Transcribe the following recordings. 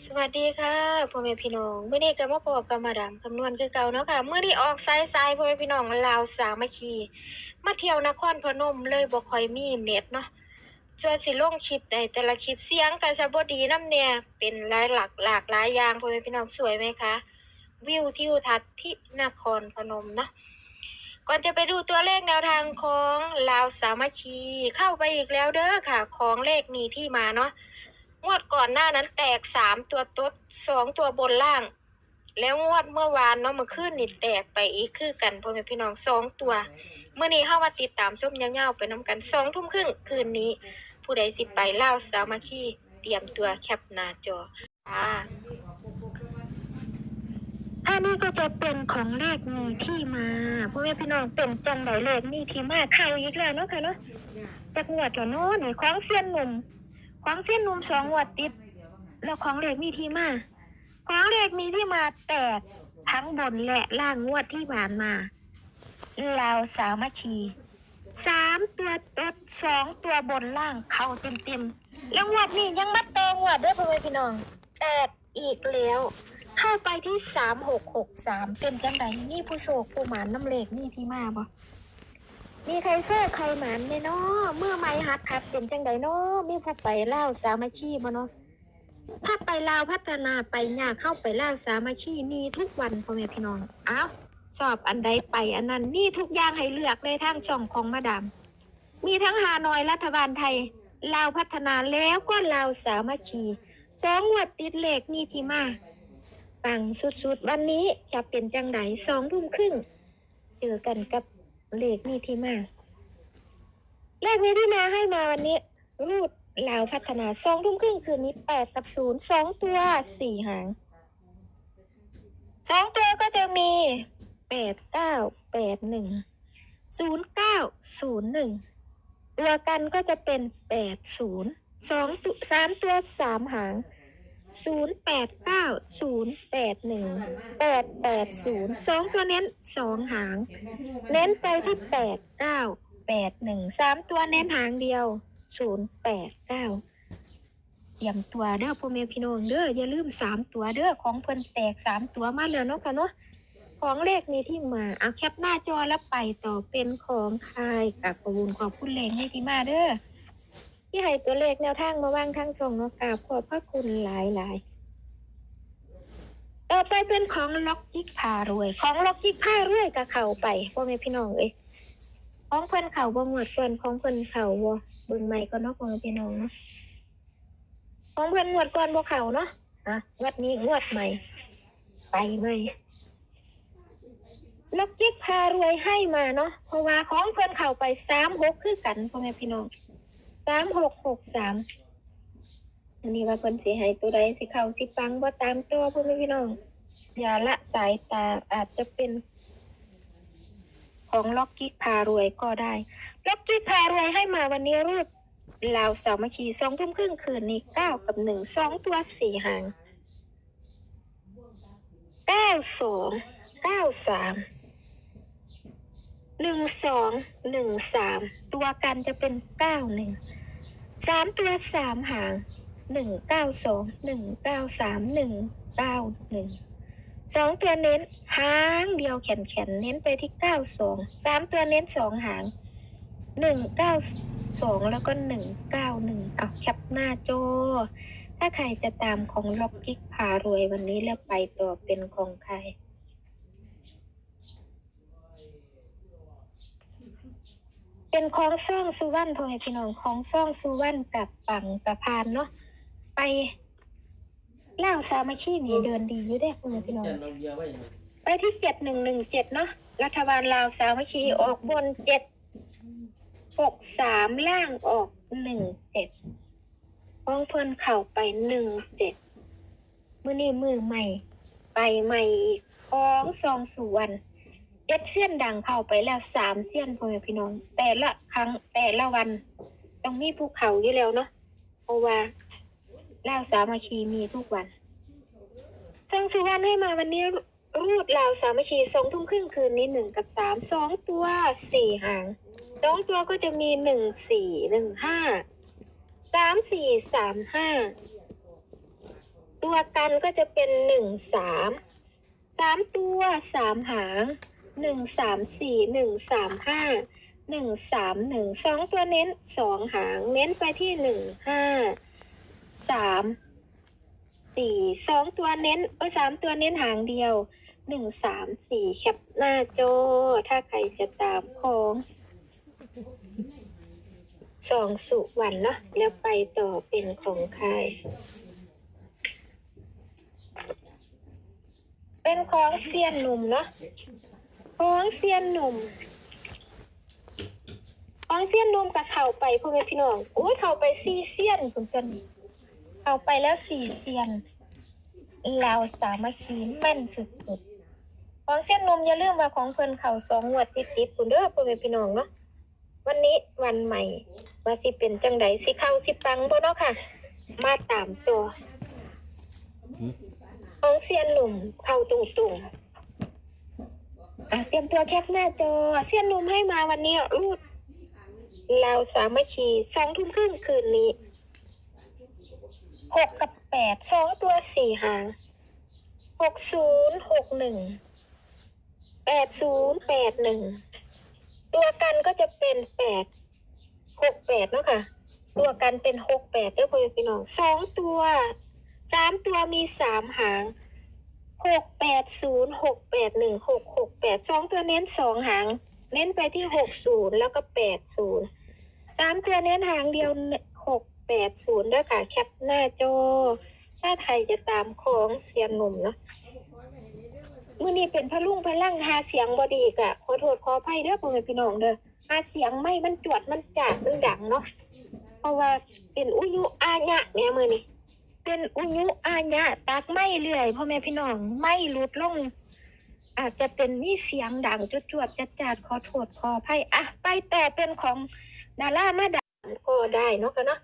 สวัสดีค่ะพ่อแม่พี่น้องเมื่อนี้ก็มาพบกับมาดามคำนวณคือเก่าเนาะค่ะเมื่อนี้ออกสายสายพ่อแม่พี่น้องลาวสามัคคีมาเที่ยวนครพนมเลยบ่ค่อยมีเน็ตเนาะจนสิลงคลิปได้แต่ละคลิปเสียงก็จะบ่ดีนำแน่เป็นหลายหลักหลากหลายอย่างพ่อแม่พี่น้องสวยไหมคะวิวทิวทัศน์ที่นครพนมเนาะก่อนจะไปดูตัวเลขแนวทางของลาวสามัคคีเข้าไปอีกแล้วเด้อค่ะ ของเลขมีที่มาเนาะ งวดก่อนหน้านั้นแตกสามตัวต๊ดสองตัวบนล่าง แล้วงวดเมื่อวานเนาะมื่อคืนนี่แตกไปอีกคือกันพ่อแม่พี่น้องสองตัวเมื่อนี้เข้ามาติดตามชมยาวๆไปน้ำกันสองทุ่มครึ่งคืนนี้ ผู้ใดสิไปเล่าสามัคคีเตรียมตัวแคปหน้าจออ่าอันนี้ก็จะเป็นของเลขมีที่มาพ่อแม่พี่น้องเป็นจังไหนเลขมีที่มาเข้าอีกแล้วเนาะค่ะเนาะจากงวดแล้วเนาะนี่ของเสี้ยนหนุ่ม ของเส้นนุ่มสองงวดติด แล้วของเหล็กมีที่มาของเหล็กมีที่มาแตกทั้งบนและล่างงวดที่ผ่านมาลาวสามัคคีสามตัวต้นสองตัวบนล่างเข้าเต็มเต็มๆแล้วงวดนี้ยังมาตงงวดด้วยพ่อแม่พี่น้องแตกอีกแล้ว เข้าไปที่สามหกหกสามเป็นจังไดมีผู้โศกผู้หมานน้ำเหล็กมีที่มาบ่ มีใครโซ่ใครหมันไหมเนาะเมื่อไม่ฮัดคัดเป็นจังใดเนาะมีผู้ไปเล่าสามัคคีมาเนาะถ้าไปลาวพัฒนาไปยากเข้าไปเล่าวสามัคคีมีทุกวันพ่อแม่พี่น้องอ้าวชอบอันใดไปอันนั้นมีทุกอย่างให้เลือกในทางช่องของมาดาม มีทั้งฮานอยรัฐบาลไทยลาวพัฒนาแล้วก็ลาวสามัคคีสองงวดติดเหลขมีที่มาปังสุดๆ วันนี้จะเป็นจังไดสองทุ่มครึ่งเจอกันกับ เลขนี่ที่มาเลขนี้ที่มาให้มาวันนี้ รูดลาวพัฒนาสองทุ่มครึ่งคืนนี้แปดกับศูนย์สองตัวสี่หางสองตัวก็จะมีแปดเก้าแปดหนึ่งศูนย์เก้าศูนย์หนึ่งตัวกันก็จะเป็นแปดศูนย์สองตัวสามตัวสามหาง ศูนย์แปดเก้าศูนย์แปดหนึ่งแปดแปดศูนย์สองตัวเน้นสองหาง เน้นไปที่แปดเก้าแปดหนึ่งสามตัวเน้นหางเดียวศูนย์แปดเก้ายำตัวเด้อพ่อแม่พี่น้องเด้ออย่าลืมสามตัวเด้อของเพิ่นแตกสามตัวมาแล้วเนาะค่ะเนาะของเลขมีที่มาเอาแคปหน้าจอแล้วไปต่อเป็นของใครกับประวุนขอบคุณเลขให้ที่มาเด้อ ที่ให้ตัวเลขแนวทางมาว่างทางช่องเนาะกราบขอบพระคุณหลายหลายต่อไปเป็นของล็อกจิกพารวย ของล็อกจิกพารวยกับเข่าไปพ่อแม่พี่น้องเอ้ยของเพิ่อนเข่าบ่งวดก่อนของเพิ่อนเข่าบ่เบิ่งใหม่ก่อนเนาะพ่อแม่พี่น้องเนาะของเพิ่อนงวดก่อนบ่เข่าเนาะอะงวดนี้งวดใหม่ ไปใหม่ล็อกจิกพารวยให้มาเนาะเพราะว่าของเพิ่อนเข่าไปสามหกคือกันพ่อแม่พี่น้อง สามหกหกสามอันนี้ว่าเพิ่นสิให้ตัวใดสิเข้าสิปังบ่ตามตัวพ่อแม่พี่น้องอย่าละสายตาอาจจะเป็น ของล็อกกิ๊กพารวยก็ได้ล็อกกิ๊กพารวยให้มาวันนี้รูปลาวสามัคคีสองทุ่มครึ่งคืนนี้เก้ากับหนึ่งสองตัวสี่หางเก้าสองเก้าสาม หนึ่งสองหนึ่งสามตัวกันจะเป็นเก้าหนึ่งสามตัวสามหางหนึ่งเก้าสองหนึ่งเก้าสามหนึ่งเก้าหนึ่งสองตัวเน้นหางเดียวแขนแขนเน้นไปที่เก้าสองสามตัวเน้นสองหางหนึ่งเก้าสองแล้วก็หนึ่งเก้าหนึ่งเอาแคปหน้าโจอถ้าใครจะตามของล็อกกิ๊กพารวยวันนี้แล้วไปต่อเป็นของใคร เป็นของซ่องสุวรรณพ่อแม่พี่น้องของซ่องสุวรรณกับปังกับพานเนาะไปเล่าวสามัคคีนี่เดินดีอยู่เด้อพ่อแม่พี่น้อง เราเบียร์ไว้ยังไงไปที่เจ็ดหนึ่งหนึ่งเจ็ดเนาะรัฐบาลลาวสามัคคีออกบนเจ็ดหกสามล่างออกหนึ่งเจ็ดป้องเพิ่นเข่าไปหนึ่งเจ็ดมือนี้มือใหม่ ไปใหม่อีกของซองสุวรรณเจ็ดเส้นดังเข้าไปแล้วสามเส้นพ่อแม่พี่น้อง แต่ละครั้งแต่ละวัน ต้องมีภูเขาอยู่แล้วเนาะเพราะว่าเล่าสามัคคีมีทุกวันช่างสุวรรณให้มาวันนี้รูดลาวสามัคคีสองทุ่มครึ่งคืนนี้หนึ่งกับสามสองตัวสี่หางสองตัวก็จะมีหนึ่งสี่หนึ่งห้าสามสี่สามห้าตัวกันก็จะเป็นหนึ่งสามสามตัวสามหาง หนึ่งสามสี่หนึ่งสามห้าหนึ่งสามหนึ่งสองตัวเน้นสองหางเน้นไปที่หนึ่งห้าสามสี่สองตัวเน้นเออสามตัวเน้นหางเดียวหนึ่งสามสี่แคปหน้าโจถ้าใครจะตามของสองสุวรรณเนาะแล้วไปต่อเป็นของใคร เป็นของเซียนหนุ่มเนาะ ของเซียนหนุ่มของเซียนหนุ่มกับเข่าไปพ่อแม่พี่น้องโอ้ยเข่าไปสี่เซียนคุณกันเข่าไปแล้วสี่เซียนเราวสามัคคีแม่นสุดๆของเซียนหนุ่มอย่าลืมว่าของเพิ่นเข่าสองงวดติดๆคุณเด้อพ่อแม่พี่น้องเนาะวันนี้วันใหม่ว่าสิเป็นจังไดสิเข้าสิปังบ่เนาะค่ะ มาตามตัว ของเซียนหนุ่มเข้าตุงตุงๆ อะเตรียมตัวแคปหน้าจอเซียนนุมให้มาวันนี้รูดเราสามัคคีสองทุ่มครึ่งคืนนี้หกกับแปดสองตัวสี่หางหกศูนย์หกหนึ่งแปดศูนย์แปดหนึ่งตัวกันก็จะเป็นแปดหกแปดเนาะค่ะ ตัวกันเป็นหกแปดเด้อพ่อพี่น้องสองตัวสามตัวมีสามหาง หกแปดศูนย์หกแปดหนึ่งหกหกแปดสองตัวเน้นสองหาง เน้นไปที่หกศูนย์แล้วก็แปดศูนย์สามตัวเน้นหางเดียวหกแปดศูนย์ด้วยค่ะ แคปหน้าจอ ถ้าไทยจะตามของเสียนหนุ่มเนาะมื่อนี้เป็นพะลุงพะลั่งหาเสียงบอดีกะขอโทษขออภัยเด้อพ่อแม่พี่น้องเด้อหาเสียงไม่มันจวดมันจัดมันดังเนาะเพราะว่าเป็นอุยุอาญะแม่มือนี่ เป็นอุยุอาญะตักไม่เรื่อยพ่อแม่พี่น้องไม่หลุดลง อาจจะเป็นมีเสียงดังจวดจวดจัดจัดขอโทษขออภัยอะไปแต่เป็นของดารามาดามก็ได้เนาะกันเนาะ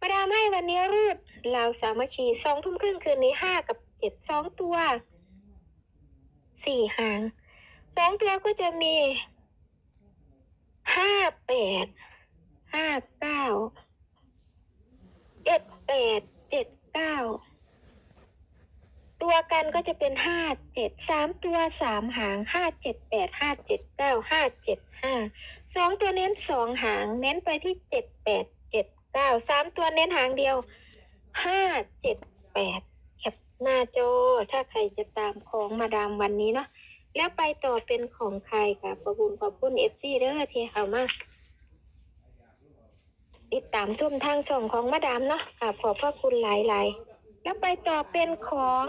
มาดามให้วันนี้รูดลาวสามัคคีสองทุ่มครึ่งคืนนี้ห้ากับเจ็ดสองตัวสี่หางสองตัวก็จะมีห้าแปดห้าเก้าเจ็ดแปดเจ็ด เก้าตัวกันก็จะเป็นห้าเจ็ดสามตัวสามหางห้าเจ็ดแปดห้าเจ็ดเก้าห้าเจ็ดห้าสองตัวเน้นสองหางเน้นไปที่เจ็ดแปดเจ็ดเก้าสามตัวเน้นหางเดียวห้าเจ็ดแปดแคปหน้าจอถ้าใครจะตามของมาดามวันนี้เนาะแล้วไปต่อเป็นของใครกับประบุญขอบคุณเอฟซีเด้อที่เข้ามา ติดตามชมทางช่องของมาดามเนาะค่ะขอบพระคุณหลายๆ แล้วไปต่อเป็นของ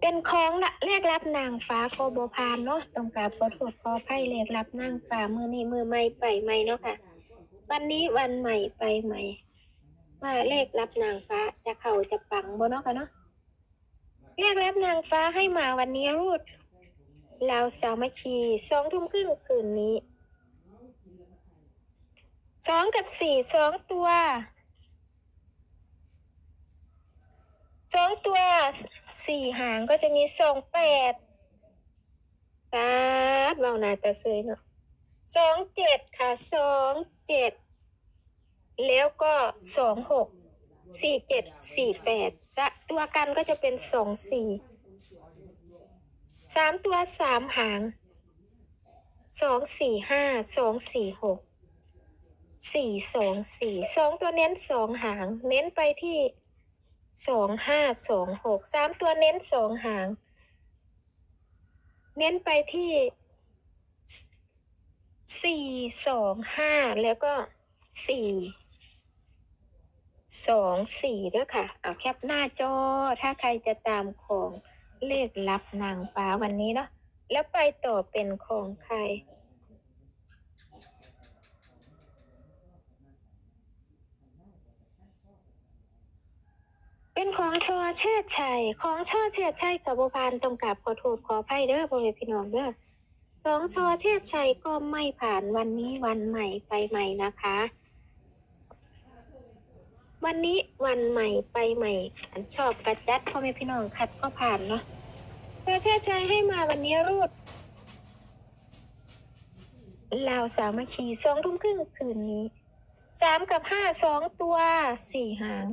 เป็นของละเลขรับนางฟ้าโกโบพานเนาะต้องกราบขอโทษขออภัยเลขรับนางฟ้ามือนี้มือใหม่ไปใหม่เนาะค่ะ วันนี้วันใหม่ไปใหม่ว่าเลขรับนางฟ้าจะเข้าจะปังบ่เนาะค่ะเนาะเลขรับนางฟ้าให้มาวันนี้รูดลาวสามัคคีสองทุ่มครึ่งคืนนี้ สองกับสี่สองตัวสองตัวสี่หางก็จะมีสองแปดปาดเบาหนาตาเซยเนาะสองเจ็ดค่ะสองเจ็ดแล้วก็สองหกสี่เจ็ดสี่แปดจะตัวกันก็จะเป็นสองสี่สามตัวสามหางสองสี่ห้าสองสี่หก สี่สองสี่สองตัวเน้นสองหาง เน้นไปที่สองห้าสองหกสามตัวเน้นสองหาง เน้นไปที่สี่สองห้าแล้วก็สี่สองสี่ด้วยค่ะ เอาแคปหน้าจอ ถ้าใครจะตามของเลขลับนางฟ้าวันนี้เนาะแล้วไปต่อเป็นของใคร เป็นของชอเชิดชัย ของชอเชิดชัยกับบัวพานต้องกราบขอโทษขออภัยเด้อพ่อแม่พี่น้องเด้อสองชอเชิดชัยก็ไม่ผ่านวันนี้วันใหม่ไปใหม่นะคะ วันนี้วันใหม่ไปใหม่อันชอบกระจัดพ่อแม่พี่น้องคัดก็ผ่านเนาะชอเชิดชัยให้มาวันนี้รูดลาวสามัคคีสองทุ่มครึ่งคืนนี้สามกับห้าสองตัวสี่หาง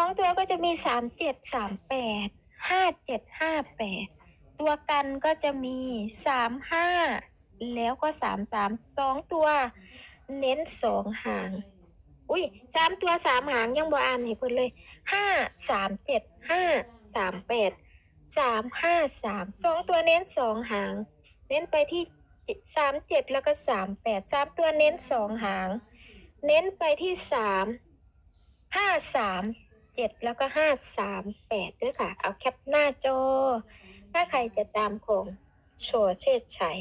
องตัวก็จะมีสามเจ็ดสามแปดห้าเจ็ดห้าแปดตัวกันก็จะมีสามห้าแล้วก็สามสามสองตัว เน้นสองหาง อุ้ยสามตัวสามหางยังบ่อ่านให้เพิ่นเลยห้าสามเจ็ดห้าสามแปดสามห้าสามสองตัวเน้นสองหาง เน้นไปที่สามเจ็ดแล้วก็สามแปดสามตัวเน้นสองหาง เน้นไปที่สามห้าสาม เจ็ดแล้วก็ห้าสามแปดด้วยค่ะ เอาแคปหน้าจอ ถ้าใครจะตามของโชว์เชิดชัย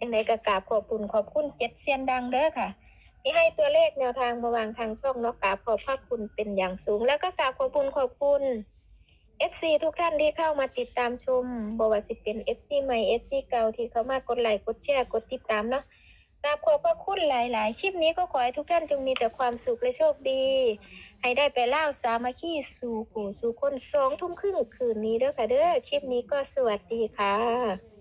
ยังไงก็กราบขอบคุณขอบคุณเจ็ดเซียนดังเด้อค่ะ ที่ให้ตัวเลขแนวทางมาวางทางช่องเนาะกราบขอบพระคุณเป็นอย่างสูง แล้วก็กราบขอบคุณขอบคุณ FC ทุกท่านที่เข้ามาติดตามชมบว่าสิเป็น FC ใหม่ FC เก่าที่เข้ามากดไลค์กดแชร์กดติดตามเนาะ กราบขอบพระคุณหลายๆคลิปนี้ก็ขอให้ทุกท่านจงมีแต่ความสุขและโชคดี ให้ได้ไปเล่าสามัคคีสู่ผู้สู่คนสองทุ่มครึ่งคืนนี้เด้อค่ะเด้อคลิปนี้ก็สวัสดีค่ะ